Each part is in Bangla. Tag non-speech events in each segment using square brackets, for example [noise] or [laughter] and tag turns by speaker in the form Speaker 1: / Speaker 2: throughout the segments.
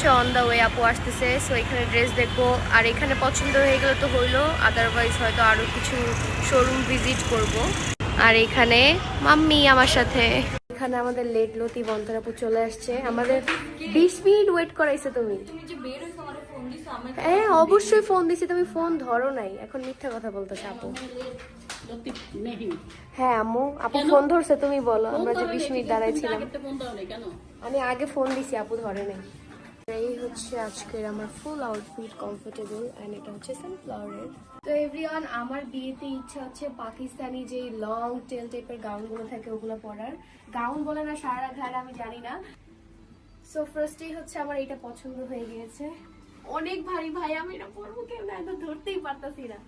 Speaker 1: হচ্ছে অন দ্য ওয়ে আপু আসতেছে সো এখানে ড্রেস দেখব। আর এখানে পছন্দ হয়ে গেলে তো হইল আদারওয়াইজ হয়তো আরও কিছু শোরুম ভিজিট করব। আর এখানে মাম্মি আমার সাথে। এখানে আমাদের লেট লতি বন্তরাপু চলে আসছে। আমাদের বিশ মিনিট ওয়েট করাইছে তুমি। হ্যাঁ অবশ্যই ফোন দিছি তুমি ফোন ধরো নাই। এখন মিথ্যা কথা বলতেছে আপু। হ্যাঁ আম্মু আপু ফোন ধরছে তুমি বলো। আমরা যে বিশ মিনিট দাঁড়াইছিলাম। আমি আগে ফোন দিছি আপু ধরে নাই। এই হচ্ছে আজকের আমার ফুল আউটফিট কমফোর্টেবল এন্ড এটা হচ্ছে সানফ্লাওয়ারের তো এভরিওয়ান আমার বিয়েতে ইচ্ছা হচ্ছে পাকিস্তানি যে লং টেল টাইপের গাউনগুলো থাকে ওগুলো পরার। গাউন বলে না সারা ঘাড় আমি জানি না। সো ফার্স্টেই হচ্ছে আমার এটা পছন্দ হয়ে গিয়েছে। অনেক ভারী ভাই আমি এটা পরবো কেউ না একদম ধরতেই পারতাছি না।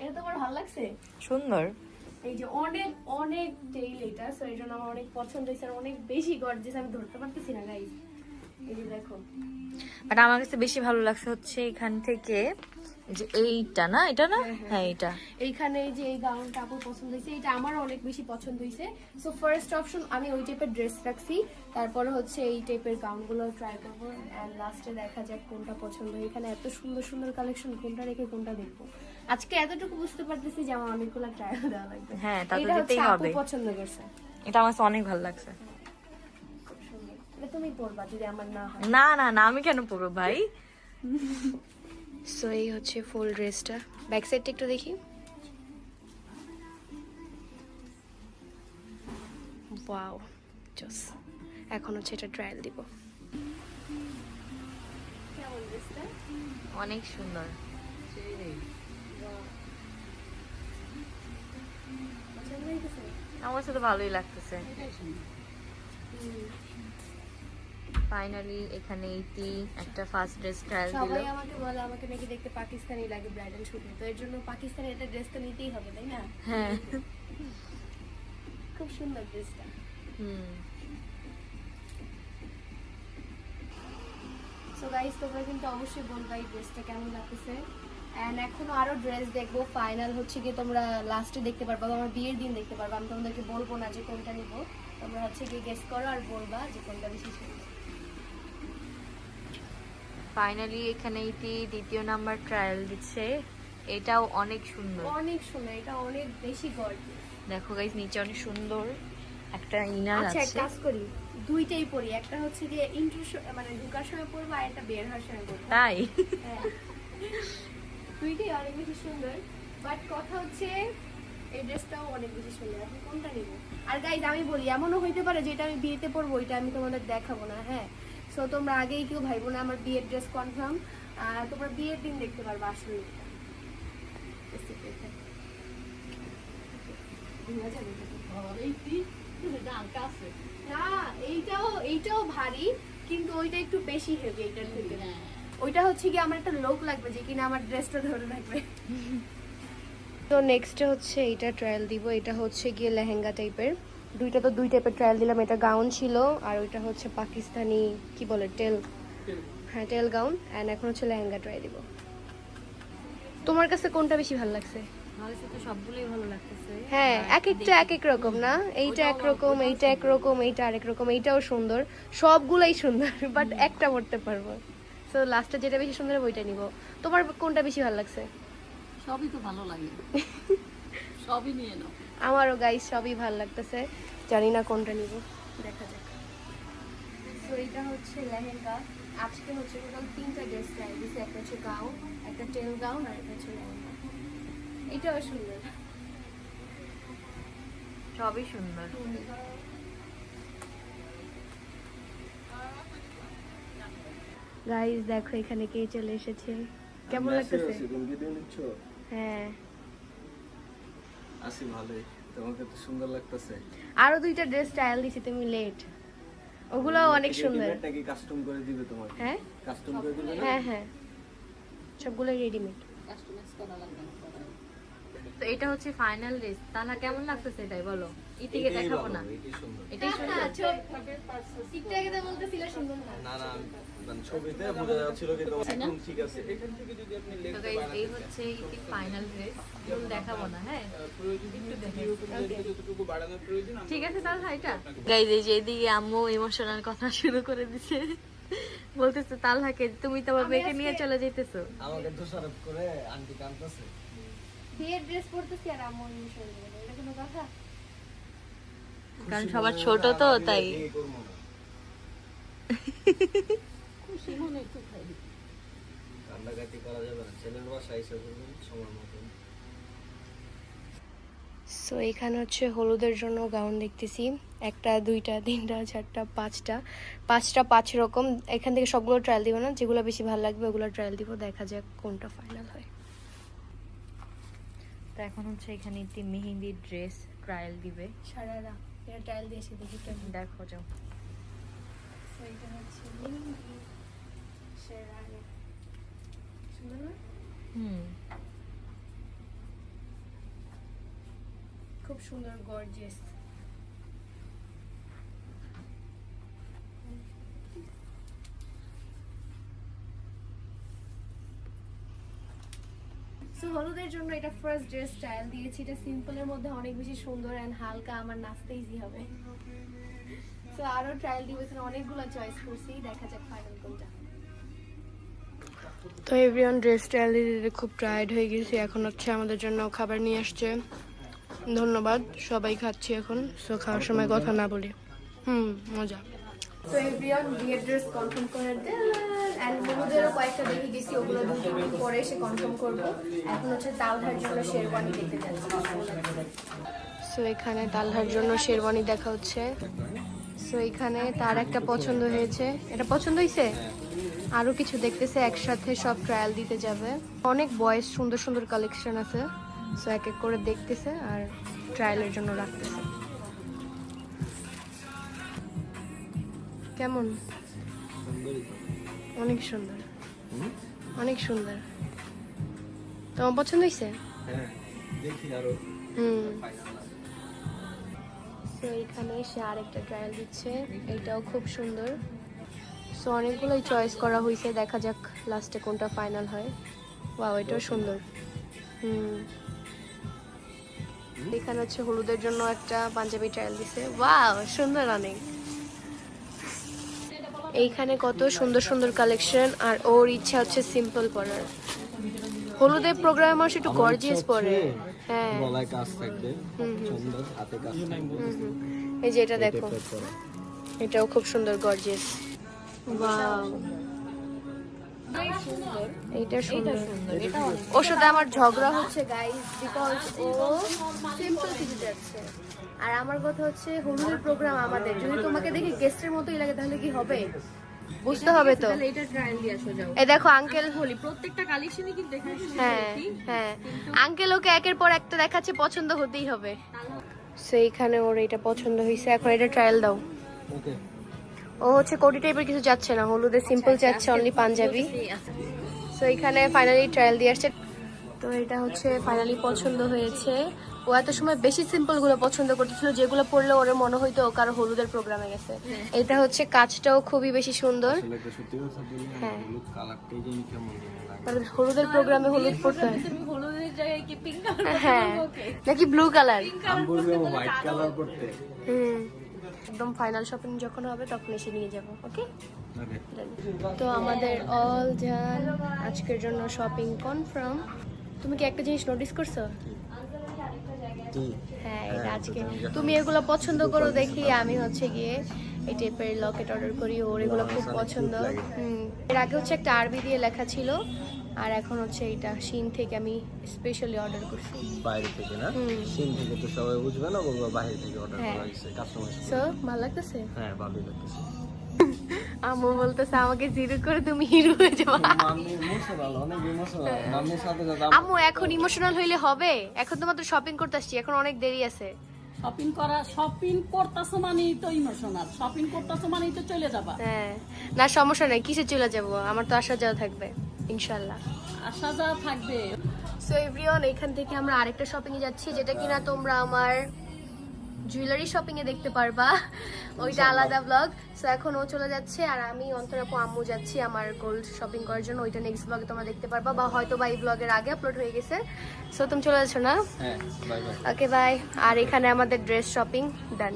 Speaker 1: এটা তোমার ভালো লাগছে?
Speaker 2: সুন্দর।
Speaker 1: এই যে অনেক অনেক টেইল এটা সো এই জন্য আমার অনেক পছন্দ হয়েছে আর অনেক বেশি গর্জেস আমি ধরতে পারতেছি না দেখো
Speaker 2: বাট আমার কাছে বেশি ভালো লাগছে হচ্ছে এখান থেকে যে এইটা না? এটা না? হ্যাঁ এটা
Speaker 1: এইখানে যে এই গাউনটা পছন্দ হয়েছে। এটা আমার অনেক বেশি পছন্দ হয়েছে। সো ফার্স্ট অপশন আমি ওই টাইপের ড্রেস রাখছি। তারপরে হচ্ছে এই টাইপের গাউনগুলো ট্রাই করব। অ্যান্ড লাস্টে দেখা যাক কোনটা পছন্দ হয়। এখানে এত সুন্দর সুন্দর কালেকশন কোনটা রেখে কোনটা দেখব। আজকে এতটুকু বুঝতে পারতেছি যে আমার অনেকগুলো ট্রায়াল দেওয়া লাগবে।
Speaker 2: হ্যাঁ,
Speaker 1: এটা হচ্ছে। পছন্দ করছে।
Speaker 2: এটা আমার অনেক ভালো লাগছে।
Speaker 1: তুমি পরবা যদি আমার না হয়।
Speaker 2: না না না আমি কেন পরবো ভাই?
Speaker 1: সো এই হচ্ছে ফুল ড্রেসটা ব্যাক সাইডটা একটু দেখি। ওয়াও জস এখন হচ্ছে এটা ট্রায়াল দিব।
Speaker 2: অনেক সুন্দর। আমার কাছে তো ভালোই লাগতেছে। ফাইনালি এখানে ইতি একটা ফার্স্ট ড্রেস ট্রায়াল দিল।
Speaker 1: সবাই আমাকে বলে আমাকে নাকি দেখতে পাকিস্তানি লাগে ব্রাইডাল শুটে তো এর জন্য পাকিস্তানি একটা ড্রেস তো নিতেই হবে তাই না?
Speaker 2: হ্যাঁ।
Speaker 1: খুব সুন্দর ড্রেসটা
Speaker 2: হুম।
Speaker 1: সো গাইস তোমরা কিন্তু অবশ্যই বলবা এই ড্রেসটা কেমন লাগতেছে। এন্ড এখনও আরও ড্রেস দেখব। ফাইনাল হচ্ছে কি তোমরা লাস্টে দেখতে পারবা আমার বিয়ের দিন দেখতে পারবা। আমি তোমাদেরকে বলব না যে কোনটা নিব। তোমরা হচ্ছে কি গেস করো আর বলবা যে কোনটা বেশি সুন্দর।
Speaker 2: ফাইনালি এখানে ইতি দ্বিতীয় নাম্বার ট্রায়াল দিচ্ছে। এটাও অনেক সুন্দর।
Speaker 1: অনেক সুন্দর এটা অনেক বেশি গর্জিয়াস
Speaker 2: দেখো গাইস নিচে অনেক সুন্দর একটা ইনার আছে
Speaker 1: আচ্ছা এক কাজ করি দুইটাই পরি একটা হচ্ছে গিয়ে ইন্ট্রো মানে ঢুকার সময় পরবো আর একটা বের হওয়ার সময় পরবো।
Speaker 2: তাই?
Speaker 1: হ্যাঁ। দুইটাই অনেক বেশি সুন্দর বাট কথা হচ্ছে এই ড্রেসটাও অনেক বেশি সুন্দর আপনি কোনটা নিব? আর গাইজ আমি বলি এমনও হইতে পারে যেটা আমি বিয়েতে পরবো ওইটা আমি তোমাদের দেখাবো না হ্যাঁ। সো তোমরা আগেই কেউ ভাইবো না আমার বিয়ের ড্রেস কনফার্ম তোমরা বিয়ের দিন দেখতে পারবে আসলে। না, এইটাও এইটাও ভারী, কিন্তু ওইটা একটু বেশি ওইটা হচ্ছে কি আমার একটা লোক লাগবে যে কিনা আমার ড্রেসটা ধরে রাখবে। [laughs] তো নেক্সট হচ্ছে ট্রায়াল এটা হচ্ছে গিয়ে লেহেঙ্গা টাইপের দুইটা তো দুই টাইপের ট্রায়াল দিলাম। এটা গাউন ছিল আর ওইটা হচ্ছে পাকিস্তানি কি বলে টেল হ্যাঁ টেল গাউন অ্যান্ড এখন হচ্ছে লেহেঙ্গা ট্রাই দিব। তোমার কাছে কোনটা বেশি ভালো লাগছে? হ্যাঁ এক একটা এক এক রকম না? এইটা এইটা এইটা আরেক রকম এইটাও সুন্দর। সবগুলাই সুন্দর বাট একটা পড়তে পারব। তো লাস্টে যেটা বেশি সুন্দর ওইটা নিব। তোমার কোনটা বেশি ভালো লাগছে?
Speaker 3: সবই তো ভালো লাগে। [laughs] সবই নিয়ে নাও।
Speaker 1: আমারও গাইস সবই ভালো লাগতেছে। জানি না কোনটা নিব। দেখা যাক। তো এটা হচ্ছে লেহেঙ্গা। আজকে হচ্ছে টোটাল তিনটা ড্রেস ট্রাই দিছি। একটা হচ্ছে গাউন একটা টেল গাউন আর একটা হচ্ছে লেহেঙ্গা। এটাও সুন্দর।
Speaker 2: সবই সুন্দর।
Speaker 1: গাইস দেখো এখানে কে চলে এসেছে। কেমন লাগতেছে? হ্যাঁ।
Speaker 4: আসি ভালোই। তোমাকে তো সুন্দর লাগতেছে।
Speaker 1: আরও দুইটা ড্রেস স্টাইল দিছি তুমি লেট ওগুলো অনেক সুন্দর।
Speaker 4: নাকি কাস্টম করে দিবে তোমাকে?
Speaker 1: হ্যাঁ?
Speaker 4: কাস্টম করে দিবে
Speaker 1: হ্যাঁ হ্যাঁ। সবগুলো রেডিমেড
Speaker 3: কাস্টমাইজ করা লাগবে
Speaker 2: তো এটা হচ্ছে ফাইনাল ড্রেস তাহলে কেমন লাগতেছে এটাই বলো? ইতিকে দেখাবো না।
Speaker 4: এটাই সুন্দর।
Speaker 2: এটাই সুন্দর।
Speaker 1: একটু আগে তো বলতেছিল সুন্দর না?
Speaker 4: না না মানে ছবিতে বোঝা যাচ্ছিল কিন্তু এখন ঠিক আছে। এখান থেকে যদি আপনি
Speaker 2: তো এই হচ্ছে ফাইনাল ড্রেস দেখাবো না হ্যাঁ? ঠিক আছে তাহলে এটা গাইজ এই যে এদিকে আম্মু ইমোশনাল কথা শুরু করে দিছে। বলতেছে তালহাকে তুমি তোমার মেয়েকে নিয়ে চলে যেতেছো
Speaker 4: আমাকে দোষারোপ করে আন্টি কাঁদতেছে।
Speaker 1: বিয়ের ড্রেস পরতেছি আর আম্মু এটা কোনো কথা?
Speaker 2: কারণ সবার ছোট তো তাই।
Speaker 3: খুশি মনে একটু খাই
Speaker 4: করা যাবে না। ছেলের বাসা এসে করবেন সময় মতন।
Speaker 1: সো এখানে হচ্ছে হলুদের জন্য গাউন দেখতেছি। একটা দুইটা তিনটা চারটা পাঁচটা। পাঁচটা পাঁচ রকম এখান থেকে সবগুলো ট্রায়াল দিব না। যেগুলো বেশি ভালো লাগবে ওগুলো ট্রায়াল দিব। দেখা যাক কোনটা ফাইনাল হয়।
Speaker 2: তো এখন হচ্ছে এখানে একটি মেহেন্দি ড্রেস ট্রায়াল দিবে।
Speaker 1: সারারা এটা ট্রায়াল দিয়েছি দেখি কেমন।
Speaker 2: দেখো যাও।
Speaker 1: সো এটা হচ্ছে মেহেন্দি। সুন্দর খুব সুন্দর গর্জিয়াস হলুদের জন্য এটা ফার্স্ট ড্রেস স্টাইল দিয়েছি। এটা সিম্পলের মধ্যে অনেক বেশি সুন্দর অ্যান্ড হালকা, আমার নাচতে ইজি হবে। সো আরও ট্রায়াল দিব অনেকগুলো চয়েস করছি। দেখা যাক ফাইনাল কোনটা তো এভরিওয়ান ড্রেস দিতে খুব টায়ার্ড হয়ে গেছি। এখন হচ্ছে আমাদের জন্য খাবার নিয়ে আসছে। ধন্যবাদ সবাই খাচ্ছি এখন সো খাওয়ার সময় কথা না বলি। হুম মজা। তো এভরিওয়ান বিয়ের ড্রেস কনফার্ম করে দেন। অ্যান্ড হলুদেরও কয়েকটা দেখে গেছি ওগুলো দু দিন পরে এসে কনফার্ম করব। এখন হচ্ছে তালহার জন্য শেরওয়ানি দেখতে যাচ্ছি। সো এখানে তালহার জন্য শেরওয়ানি দেখা হচ্ছে। সো এখানে তার একটা পছন্দ হয়েছে। এটা পছন্দ হয়েছে? আরও কিছু দেখতেছে একসাথে সব ট্রায়াল দিতে যাবে। অনেক বয়েস সুন্দর সুন্দর কালেকশন আছে সো এক এক করে দেখতেছে আর ট্রায়ালের জন্য রাখতেছে। কেমন? অনেক সুন্দর। অনেক সুন্দর। তোমার পছন্দ হয়েছে?
Speaker 4: হ্যাঁ
Speaker 1: হুম।
Speaker 4: ফাইনাল
Speaker 1: সো এখানে সে আরেকটা ট্রায়াল দিচ্ছে এটাও খুব সুন্দর। সো অনেকগুলোই চয়েস করা হয়েছে দেখা যাক লাস্টে কোনটা ফাইনাল হয়। ওয়াও এটাও সুন্দর। হুম। এখানে হচ্ছে হলুদের জন্য একটা পাঞ্জাবি ট্রায়াল দিছে। ওয়াও সুন্দর অনেক। এইখানে কত সুন্দর সুন্দর কালেকশন আর ওর ইচ্ছা হচ্ছে সিম্পল পরার। হলুদের প্রোগ্রামে মানুষ একটু গর্জিয়াস পরে। হ্যাঁ।
Speaker 4: গলায় কাজ থাকবে। হাতে কাজ
Speaker 1: হুম হুম। এই যে এটা দেখো। এটাও খুব সুন্দর গর্জিয়াস এইটা সুন্দর। ওর সাথে আমার ঝগড়া হচ্ছে গাইস বিকজ ও সিম্পল কিছু যাচ্ছে। আর আমার কথা হচ্ছে হলুদের প্রোগ্রাম আমাদের। যদি তোমাকে দেখি গেস্টের মতোই লাগে তাহলে কি হবে? বুঝতে হবে তো। দেখো আঙ্কেল
Speaker 2: বলি প্রত্যেকটা কালেকশনই কিন্তু
Speaker 1: হ্যাঁ হ্যাঁ। আঙ্কেল ওকে একের পর একটা দেখাচ্ছে পছন্দ হতেই হবে। সেইখানে ওর এটা পছন্দ হয়েছে। এখন এটা ট্রায়াল দাও।
Speaker 4: ওকে
Speaker 1: ও হচ্ছে কোটি টাইপের কিছু যাচ্ছে না হলুদের সিম্পল যাচ্ছে অনলি পাঞ্জাবি।
Speaker 2: এই আছে।
Speaker 1: সো এখানে ফাইনালি ট্রায়াল দিয়ে আসছে। তো এটা হচ্ছে ফাইনালি পছন্দ হয়েছে। ও এত সময় বেশি সিম্পলগুলো পছন্দ করতেছিল যেগুলো পড়লে ওর মনে হইতো ও কারও হলুদের প্রোগ্রামে গেছে। এটা হচ্ছে কাজটাও খুবই বেশি সুন্দর। হ্যাঁ।
Speaker 4: হলুদ
Speaker 1: হলুদের প্রোগ্রামে হলুদ পড়তে হয়।
Speaker 2: তুমি হলুদের জায়গায় কি পিঙ্ক
Speaker 1: হ্যাঁ নাকি ব্লু কালার
Speaker 4: হোয়াইট কালার করতে
Speaker 1: হুম। একদম ফাইনাল শপিং যখন হবে তখন এসে নিয়ে যাব ওকে তো আমাদের অল ডান আজকের জন্য শপিং কনফার্ম তুমি কি একটা জিনিস নোটিস করছ? হ্যাঁ এটা
Speaker 4: হ্যাঁ,
Speaker 1: আজকে।
Speaker 4: তুমি
Speaker 1: এগুলো পছন্দ করো দেখি আমি হচ্ছে গিয়ে এই টাইপের লকেট অর্ডার করি ওর এগুলো খুব পছন্দ। এর আগে হচ্ছে একটা আরবি দিয়ে লেখা ছিল আর এখন হচ্ছে এটা শিন থেকে আমি স্পেশালি অর্ডার করছি।
Speaker 4: বাইরে থেকে না। চীন থেকে তো সবাই বুঝবে না বলব বাইরে থেকে অর্ডার
Speaker 1: হ্যাঁ।
Speaker 4: করা হয়েছে কাস্টমার
Speaker 1: সো ভালো লাগতেছে?
Speaker 4: হ্যাঁ ভালোই লাগতেছে। [laughs]
Speaker 1: আম্মু বলতেছে আমাকে জিরো করে তুমি হিরো হয়ে যাবা।
Speaker 4: মাম্মি ইমোশনাল অনেক ইমোশনাল মাম্মির সাথে সাথে
Speaker 1: আম্মু এখন ইমোশনাল হইলে হবে। এখন তো মাত্র শপিং করতে আসছি এখন অনেক দেরি আছে।
Speaker 3: শপিং করা শপিং করতেছো মানেই তো ইমোশনাল শপিং করতেছো মানেই তো চলে যাবা।
Speaker 1: হ্যাঁ। না সমস্যা নাই কিসে চলে যাব? আমার তো আসা যাওয়া থাকবে। ইনশাল্লাহ
Speaker 3: থাকবে।
Speaker 1: সো এভরিওয়ান এখান থেকে আমরা আরেকটা শপিং এ যাচ্ছি যেটা কিনা তোমরা আমার জুয়েলারি শপিং এ দেখতে পারবা। ওইটা আলাদা ব্লগ সো এখন ও চলে যাচ্ছে আর আমি অন্তরাপু আম্মু যাচ্ছি আমার গোল্ড শপিং করার জন্য। ওইটা নেক্সট ব্লগে তোমরা দেখতে পারবা বা হয়তো বা এই ব্লগের আগে আপলোড হয়ে গেছে। সো তুমি চলে যাচ্ছ না?
Speaker 4: হ্যাঁ
Speaker 1: ওকে বাই আর এখানে আমাদের ড্রেস শপিং ডান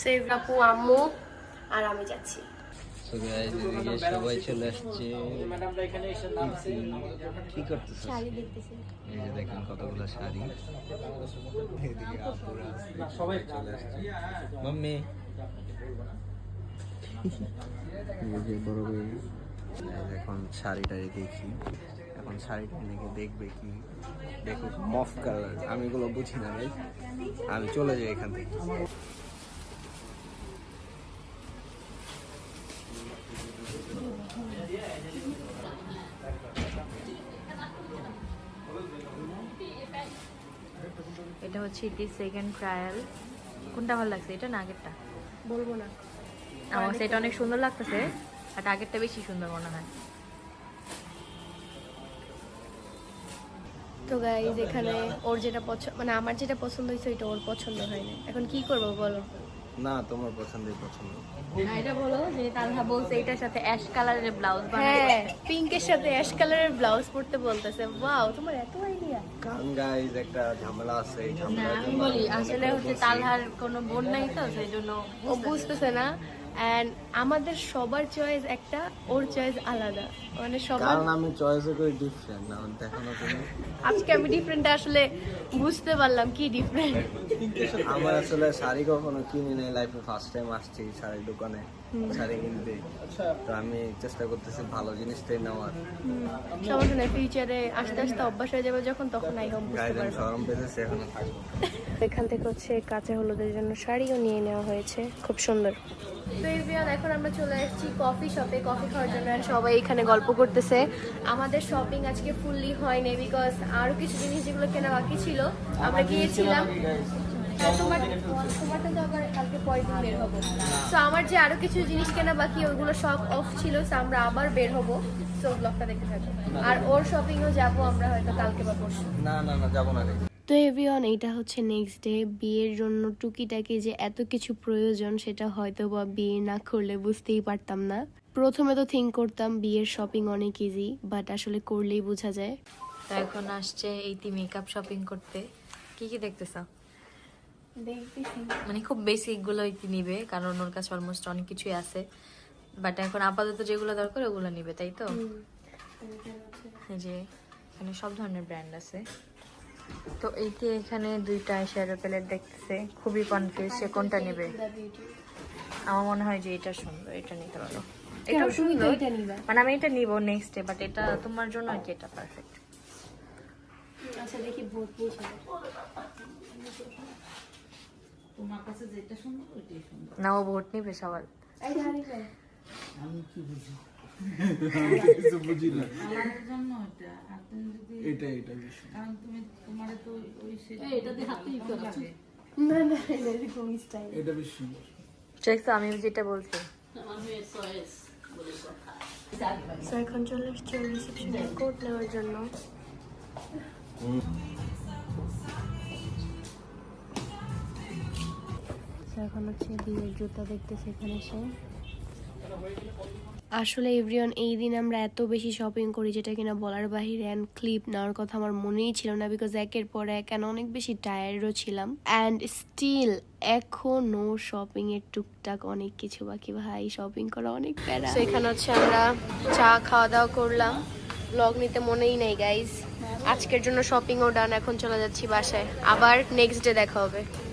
Speaker 1: সো আপু আম্মু আর আমি যাচ্ছি।
Speaker 5: এদিকে সবাই চলে আসছে। কি করতেছ? এই যে দেখেন কতগুলো শাড়ি। এদিকে আপুরা সবাই চলে আসছে। মাম্মি। যে বড় ভাই। এখন শাড়ি টাড়ি দেখি। এখন শাড়িটা নাকি দেখবে কি? দেখো মফ কালার। আমি এগুলো বুঝি না ভাই আমি চলে যাই এখান থেকে।
Speaker 2: এটা হচ্ছে ইটি সেকেন্ড ট্রায়াল কোনটা ভালো লাগছে? এটা না আগেরটা?
Speaker 1: বলব না।
Speaker 2: আমার সেটা অনেক সুন্দর লাগতেছে আর আগেরটা বেশি সুন্দর মনে হয়।
Speaker 1: তো গাইজ এখানে ওর যেটা পছন্দ মানে আমার যেটা পছন্দ হয়েছে ওইটা ওর পছন্দ হয়নি। এখন কি করব বলো?
Speaker 5: না তোমার পছন্দের পছন্দ।
Speaker 2: এটা বলো যে তালহা বলছে এটার সাথে অ্যাশ কালারের ব্লাউজ
Speaker 1: হ্যাঁ পিঙ্কের সাথে অ্যাশ কালারের ব্লাউজ পরতে বলতেছে। ওয়াও তোমার এত আইডিয়া
Speaker 5: কারণ গাইজ একটা ঝামেলা আছে এই
Speaker 2: না আমি বলি আসলে হচ্ছে তালহার কোনো বোন নাই তো সেই জন্য
Speaker 1: ও বুঝতেছে না। আমাদের সবার চয়েস একটা ওর চয়েস আলাদা। মানে সবার
Speaker 5: কারণ আমি চয়েস করি ডিফারেন্ট না দেখো না তুমি?
Speaker 1: আজকে আমি ডিফারেন্ট আসলে বুঝতে পারলাম কি ডিফারেন্ট
Speaker 5: আমার আসলে শাড়ি কখনো কিনি নাই লাইফে ফার্স্ট টাইম আসছি শাড়ির দোকানে শাড়ি কিনতে। তো আমি চেষ্টা করতেছি ভালো জিনিসটাই নেওয়ার।
Speaker 1: সমস্যা নাই ফিউচারে আস্তে আস্তে অভ্যাস হয়ে যাবে যখন তখন আই হোম বুঝতে
Speaker 5: পেতেছি এখনও থাকব।
Speaker 1: এখান থেকে হচ্ছে কাঁচা হলুদের জন্য শাড়িও নিয়ে নেওয়া হয়েছে খুব সুন্দর। তো এভরিওয়ান এখন আমরা চলে এসেছি কফি শপে কফি খাওয়ার জন্য সবাই এখানে গল্প করতেছে। আমাদের শপিং আজকে ফুললি হয়নি বিকজ আরও কিছু জিনিস যেগুলো কেনা বাকি ছিল আমরা গিয়েছিলাম। তোমারটা তো আবার কালকে পরের দিন বের হব। তো আমার যে আরও কিছু জিনিস কেনা বাকি ওইগুলো সব অফ ছিল আমরা আবার বের হব। সো ব্লগটা দেখতে থাকব আর ওর শপিংও যাব আমরা হয়তো কালকে বা পরশু।
Speaker 5: না না না যাব না
Speaker 1: তো এভরিওয়ান এইটা হচ্ছে নেক্সট ডে বিয়ের জন্য টুকিটাকি যে এত কিছু প্রয়োজন সেটা হয়তো বা বিয়ে না করলে বুঝতেই পারতাম না। প্রথমে তো থিঙ্ক করতাম বিয়ের শপিং অনেক ইজি বাট আসলে করলেই বোঝা যায়।
Speaker 2: তো এখন আসছে এইটি মেকআপ শপিং করতে। কি কি দেখতেছি? মানে খুব বেসিকগুলো নিবে কারণ ওর কাছে অলমোস্ট অনেক কিছুই আছে। বাট এখন আপাতত যেগুলো দরকার ওগুলো নিবে তাই তো? এই যে এখানে সব ধরনের ব্র্যান্ড আছে। তো এইটি এখানে দুইটা শ্যাডো প্যালেট দেখতেছে খুবই কনফিউজ সে কোনটা নেবে। আমার মনে হয় যে এটা সুন্দর এটা নিতে পারো। এটাও সুন্দর।
Speaker 1: এটা নিবা।
Speaker 2: মানে আমি এটা নিব নেক্সট ডে বাট এটা তোমার জন্য আর কি এটা পারফেক্ট
Speaker 1: আচ্ছা দেখি ভোট নিয়ে
Speaker 3: তোমার কাছে যেটা সুন্দর ওইটাই সুন্দর।
Speaker 2: না ও ভোট নিবে সবার।
Speaker 3: আমি কি বুঝি?
Speaker 4: কিছু বুঝি না।
Speaker 3: আমার জন্য ওটা আর তুমি যদি
Speaker 4: এটা এটা বেশি।
Speaker 3: কারণ তুমি তোমার তো ওই এটা দিয়ে হাতেই করেছ
Speaker 1: না না এটা এরকম স্টাইল
Speaker 4: এটা বেশি সুন্দর।
Speaker 2: দেখছ আমি যেটা বলছি।
Speaker 3: আমার
Speaker 1: সো এখন চলে এসছি রিসেপশনে কোট নেওয়ার জন্য। এখন হচ্ছে বিয়ের জুতা দেখতেছি এখানে সে। আসলে এভরিওয়ান এই দিন আমরা এত বেশি শপিং করি যেটা কিনা বলার বাহিরে অ্যান্ড ক্লিপ নেওয়ার কথা আমার মনেই ছিল না বিকজ একের পর এক and অনেক বেশি টায়ার্ডও ছিলাম। অ্যান্ড স্টিল এখনও শপিং এর টুকটাক অনেক কিছু বাকি ভাই শপিং করা অনেক প্যারা। এখানে হচ্ছে আমরা চা খাওয়া দাওয়া করলাম। ব্লগ নিতে মনেই নেই গাইজ আজকের জন্য শপিংও ডান এখন চলে যাচ্ছি বাসায়। আবার নেক্সট ডে দেখা হবে।